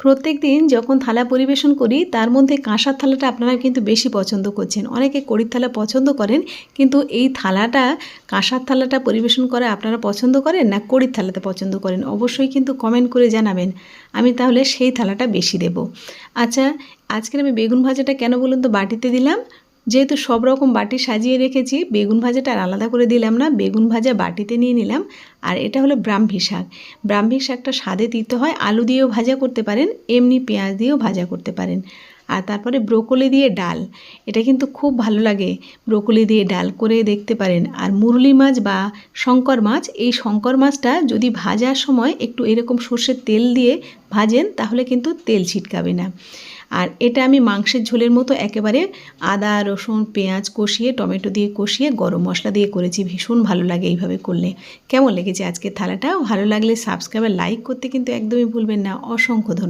প্রত্যেক দিন যখন থালা পরিবেশন করি, তার মধ্যে কাঁসার থালাটা আপনারা কিন্তু বেশি পছন্দ করছেন। অনেকে কড়ির থালা পছন্দ করেন, কিন্তু এই থালাটা, কাঁসার থালাটা পরিবেশন করা আপনারা পছন্দ করেন না কড়ির থালাতে পছন্দ করেন? অবশ্যই কিন্তু কমেন্ট করে জানাবেন। আমি তাহলে সেই থালাটা বেশি দেব। আচ্ছা আজকের আমি বেগুন ভাজাটা কেন বলুন তো? বাটিতে দিলাম। যেহেতু সব রকম বাটি সাজিয়ে রেখেছি, বেগুন ভাজাটা আর আলাদা করে দিলাম না, বেগুন ভাজা বাটিতে নিয়ে নিলাম। আর এটা হলো ব্রাহ্মী শাক। ব্রাহ্মী শাকটা স্বাদে দিতে হয়, আলু দিয়েও ভাজা করতে পারেন, এমনি পেঁয়াজ দিয়েও ভাজা করতে পারেন। আর তারপরে ব্রোকলি দিয়ে ডাল। এটা কিন্তু খুব ভালো লাগে ব্রোকলি দিয়ে ডাল করে দেখতে পারেন। আর মুরলি মাছ বা শঙ্কর মাছ, এই শঙ্কর মাছটা যদি ভাজার সময় একটু এরকম সর্ষের তেল দিয়ে ভাজেন, তাহলে কিন্তু তেল ছিটকাবে না। আর এটা আমি মাংসের ঝোলের মতো একেবারে আদা, রসুন, পেঁয়াজ কষিয়ে, টমেটো দিয়ে কষিয়ে গরম মশলা দিয়ে করেছি। ভীষণ ভালো লাগে এইভাবে করলে। কেমন লেগেছে আজকের থালাটা? ভালো লাগলে সাবস্ক্রাইব আর লাইক করতে কিন্তু একদমই ভুলবেন না। অসংখ্য ধন্যবাদ